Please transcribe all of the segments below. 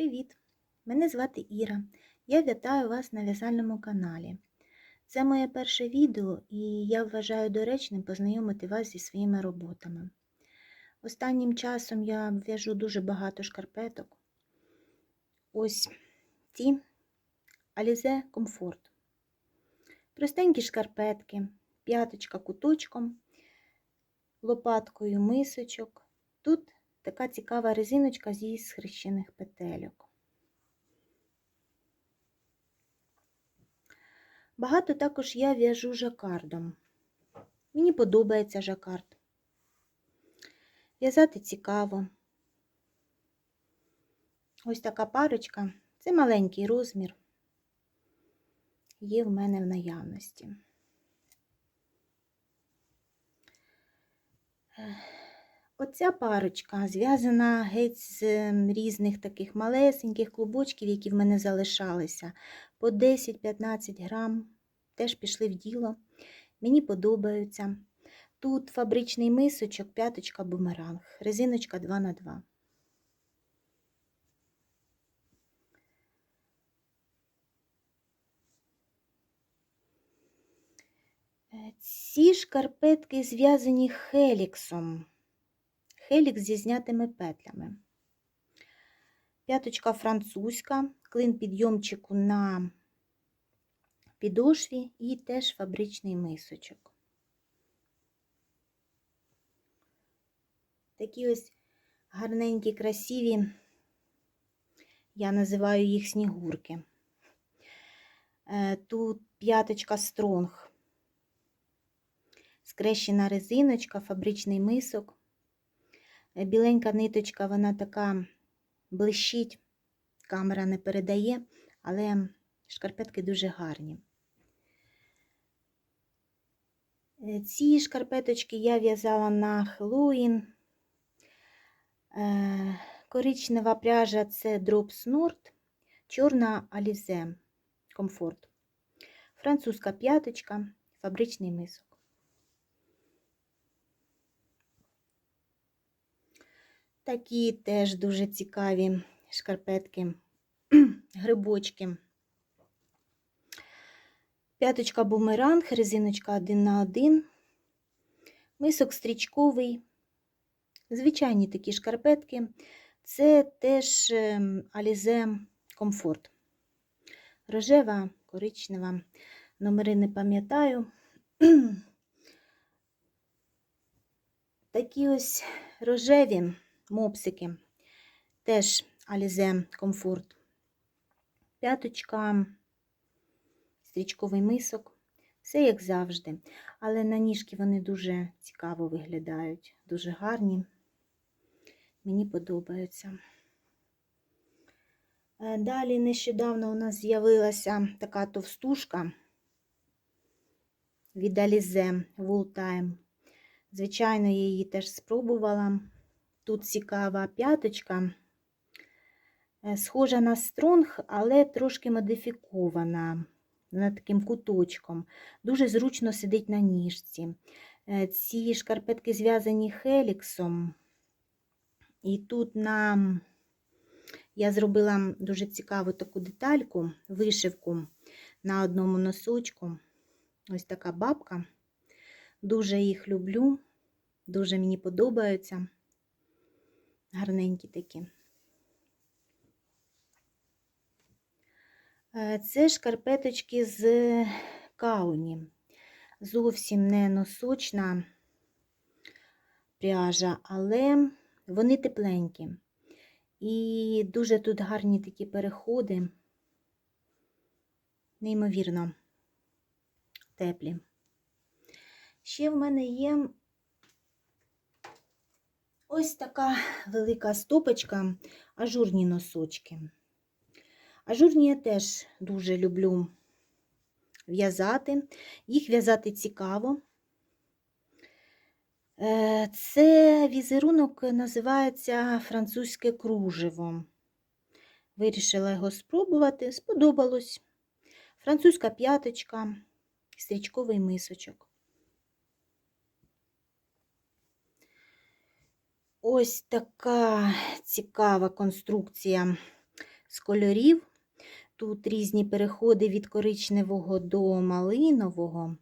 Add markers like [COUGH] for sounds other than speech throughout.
Привіт! Мене звати Іра. Я вітаю вас на в'язальному каналі. Це моє перше відео, і я вважаю доречним познайомити вас зі своїми роботами. Останнім часом я в'яжу дуже багато шкарпеток. Ось ці Alize Comfort. Простенькі шкарпетки, п'яточка куточком, лопаткою мисочок. Тут така цікава резиночка зі схрещених петельок. Багато також я в'яжу жакардом. Мені подобається жакард. В'язати цікаво. Ось така парочка. Це маленький розмір. Є в мене в наявності. Оця парочка зв'язана геть з різних таких малесеньких клубочків, які в мене залишалися. По 10-15 грам теж пішли в діло. Мені подобаються. Тут фабричний мисочок, п'яточка бумеранг, резиночка 2х2. Ці шкарпетки зв'язані хеліксом. Хелікс зі знятими петлями. П'яточка французька, клин підйомчику на підошві і теж фабричний мисочок. Такі ось гарненькі, красиві, я називаю їх снігурки. Тут п'яточка стронг, скрещена резиночка, фабричний мисок. Біленька ниточка, вона така блищить, камера не передає, але шкарпетки дуже гарні. Ці шкарпеточки я в'язала на Хеллоуін. Коричнева пряжа це Drops Nord, чорна Alize Comfort. Французька п'яточка, фабричний мисок. Такі теж дуже цікаві шкарпетки, [CLEARS THROAT] грибочки. П'яточка бумеранг, резиночка 1 на 1, мисок стрічковий, звичайні такі шкарпетки. Це теж Alize Comfort. Рожева, коричнева, номери не пам'ятаю. [CLEARS THROAT] Такі ось рожеві мопсики, теж Alize Comfort. П'яточка, стрічковий мисок. Все як завжди. Але на ніжки вони дуже цікаво виглядають, дуже гарні. Мені подобаються. Далі нещодавно у нас з'явилася така товстушка від Alize Wool Time. Звичайно, я її теж спробувала. Тут цікава п'яточка, схожа на стронг, але трошки модифікована над таким куточком. Дуже зручно сидить на ніжці. Ці шкарпетки зв'язані хеліксом. І тут на я зробила дуже цікаву таку детальку, вишивку на одному носочку. Ось така бабка. Дуже їх люблю, дуже мені подобаються. Гарненькі такі. Це шкарпеточки з кауні. Зовсім не носочна пряжа, але вони тепленькі. І дуже тут гарні такі переходи, неймовірно теплі. Ще в мене є ось така велика стопочка, ажурні носочки. Ажурні я теж дуже люблю в'язати. Їх в'язати цікаво. Це візерунок називається французьке кружево. Вирішила його спробувати, сподобалось. Французька п'яточка, стрічковий мисочок. Ось така цікава конструкція з кольорів. Тут різні переходи від коричневого до малинового.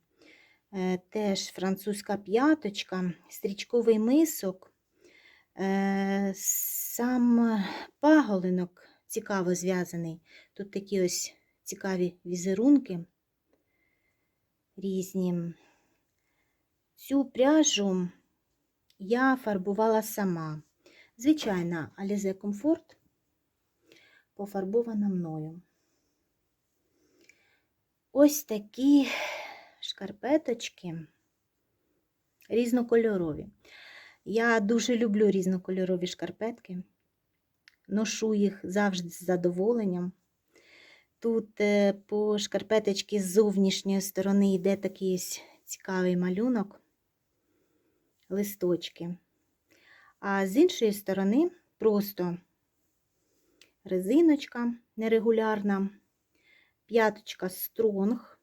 Е, Теж французька п'яточка, стрічковий мисок, Е, сам паголинок цікаво зв'язаний. Тут такі ось цікаві візерунки різні. Цю пряжу я фарбувала сама. Звичайна Alize Comfort пофарбована мною. Ось такі шкарпеточки різнокольорові. Я дуже люблю різнокольорові шкарпетки. Ношу їх завжди з задоволенням. Тут е, по шкарпеточці з зовнішньої сторони йде такий цікавий малюнок, листочки. А з іншої сторони просто резиночка нерегулярна, п'яточка стронг.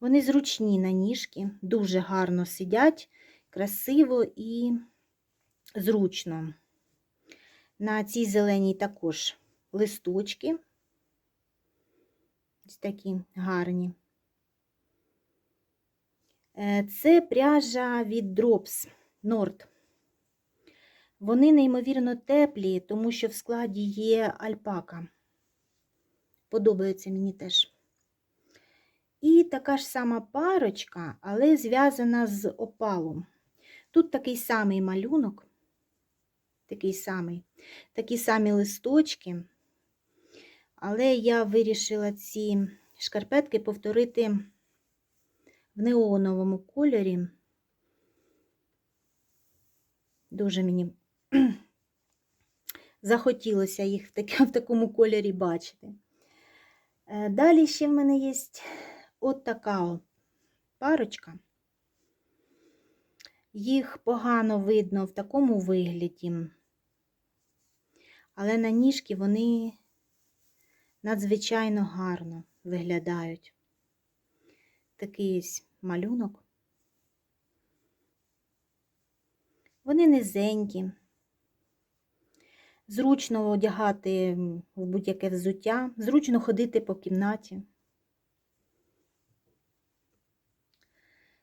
Вони зручні на ніжки, дуже гарно сидять, красиво і зручно. На цій зеленій також листочки. Ось такі гарні. Е, Це пряжа від Drops Nord. Вони неймовірно теплі, тому що в складі є альпака. Подобається мені теж. І така ж сама парочка, але зв'язана з опалом. Тут такий самий малюнок, такий самий, такі самі листочки. Але я вирішила ці шкарпетки повторити в неоновому кольорі. Дуже мені [CLEARS THROAT] захотілося їх в, таки, в такому кольорі бачити. Е, Далі ще в мене є от така парочка. Їх погано видно в такому вигляді, але на ніжки вони надзвичайно гарно виглядають. Такий малюнок. Вони низенькі, зручно одягати в будь-яке взуття, зручно ходити по кімнаті.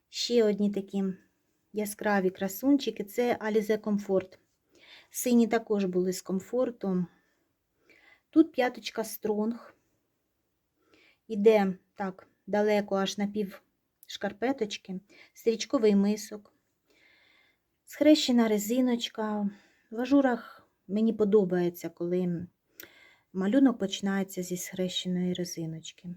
Ще одні такі яскраві красунчики це Alize Comfort. Сині також були з комфорту. Тут п'яточка стронг. Іде так далеко аж на пів шкарпеточки, стрічковий мисок, схрещена резиночка. В ажурах мені подобається, коли малюнок починається зі схрещеної резиночки.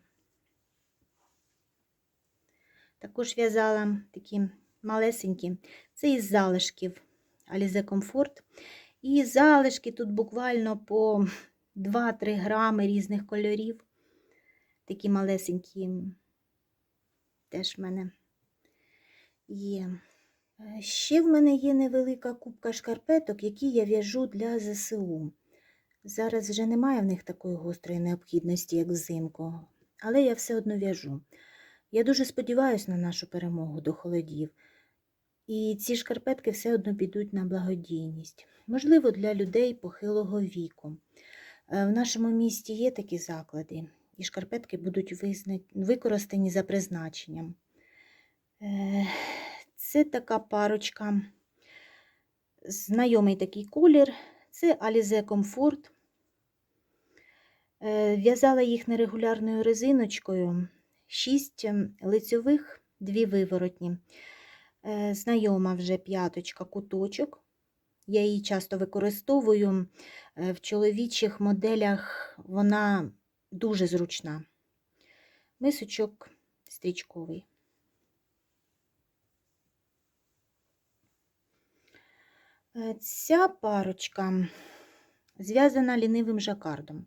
Також в'язала такі малесенькі, це із залишків Alize Comfort. І залишки тут буквально по 2-3 грами різних кольорів. Такі малесенькі теж в мене є. Е, Ще в мене є невелика кубка шкарпеток, які я в'яжу для ЗСУ. Зараз вже немає в них такої гострої необхідності, як взимку, але я все одно в'яжу. Я дуже сподіваюся на нашу перемогу до холодів. І ці шкарпетки все одно підуть на благодійність. Можливо, для людей похилого віку. Е, В нашому місті є такі заклади, і шкарпетки будуть використані за призначенням. Е, Це така парочка, знайомий такий колір. Це Alize Comfort. Е, В'язала їх нерегулярною резиночкою. Шість лицьових, дві виворотні. Е, Знайома вже п'яточка куточок. Я її часто використовую. В чоловічих моделях вона дуже зручна. Мисочок стрічковий. Е, Ця парочка зв'язана лінивим жакардом.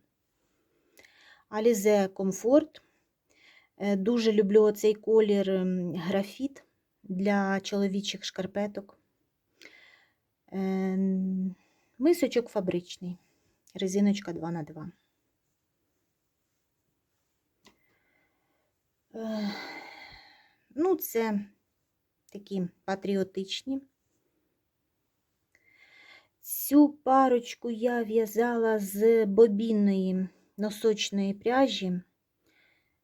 Alize Comfort. Е, Дуже люблю оцей колір графіт для чоловічих шкарпеток. Е, Мисочок фабричний, резиночка 2х2. Ну, це такі патріотичні. Цю парочку я в'язала з бобінної носочної пряжі.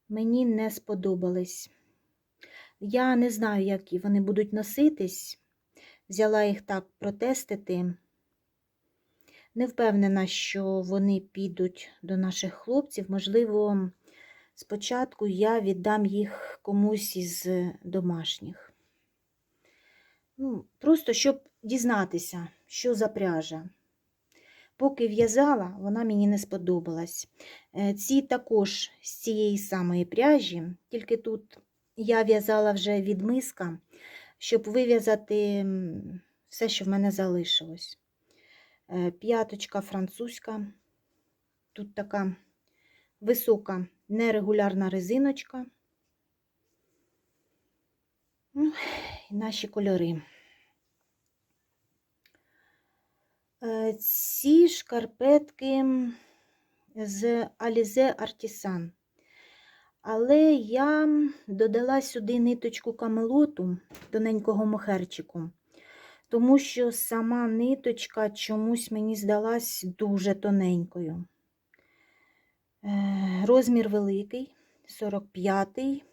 Мені не сподобались. Я не знаю, як вони будуть носитись. Взяла їх так протестити. Не впевнена, що вони підуть до наших хлопців. Можливо, спочатку я віддам їх комусь із домашніх. Ну, Просто щоб дізнатися, що за пряжа. Поки в'язала, вона мені не сподобалась. Е, Ці також з цієї самої пряжі, тільки тут я в'язала вже від миска, щоб вив'язати все, що в мене залишилось. Е, П'яточка французька. Тут така висока нерегулярна резиночка. Ну, і наші кольори. Е, Ці шкарпетки з Alize Artisan. Але я додала сюди ниточку камелоту, тоненького мохерчику, тому що сама ниточка чомусь мені здалась дуже тоненькою. Е, Розмір великий, 45-й,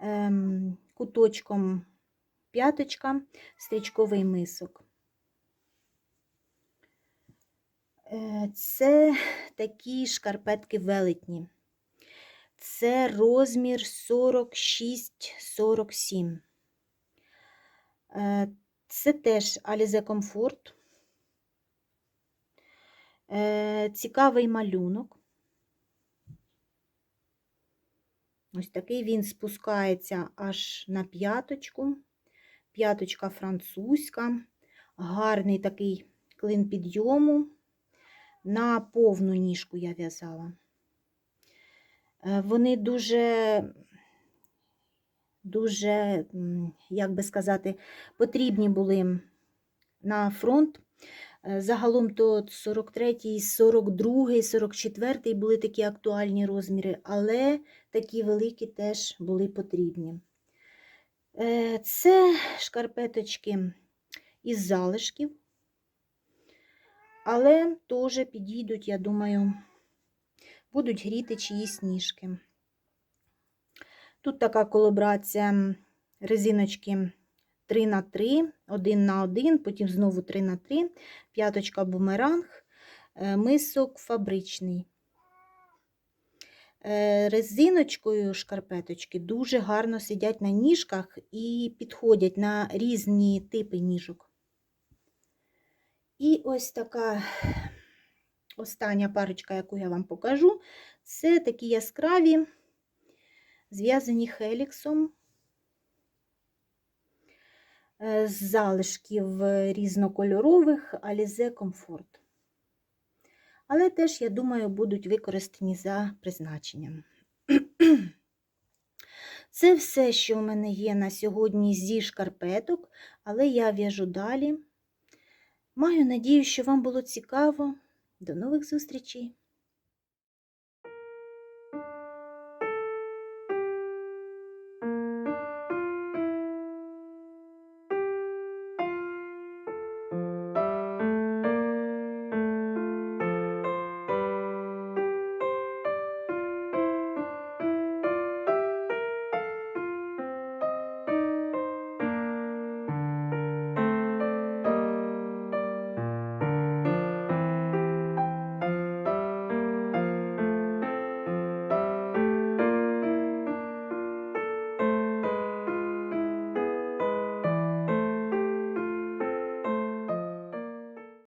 ем, куточком п'яточка, стрічковий мисок. Е, Це такі шкарпетки велетні. Це розмір 46-47. Е, Це теж Alize. Е, Цікавий малюнок. Ось такий він спускається аж на п'яточку. П'яточка французька, гарний такий клин підйому. На повну ніжку я в'язала. Е, Вони дуже, дуже, як би сказати, потрібні були на фронт. Е, Загалом то 43, 42, 44 були такі актуальні розміри, але такі великі теж були потрібні. Е, Це шкарпеточки із залишків, але теж підійдуть, я думаю, будуть гріти чиїсь ніжки. Тут така колаборація резиночки 3 на 3, 1 на 1, потім знову 3 на 3, п'яточка бумеранг, е, мисок фабричний. Е, Резиночкою шкарпеточки дуже гарно сидять на ніжках і підходять на різні типи ніжок. І ось така остання парочка, яку я вам покажу, це такі яскраві, зв'язані хеліксом з залишків різнокольорових Alize Comfort. Але теж, я думаю, будуть використані за призначенням. [CLEARS THROAT] Це все, що в мене є на сьогодні зі шкарпеток, але я в'яжу далі. Маю надію, що вам було цікаво. До нових зустрічей!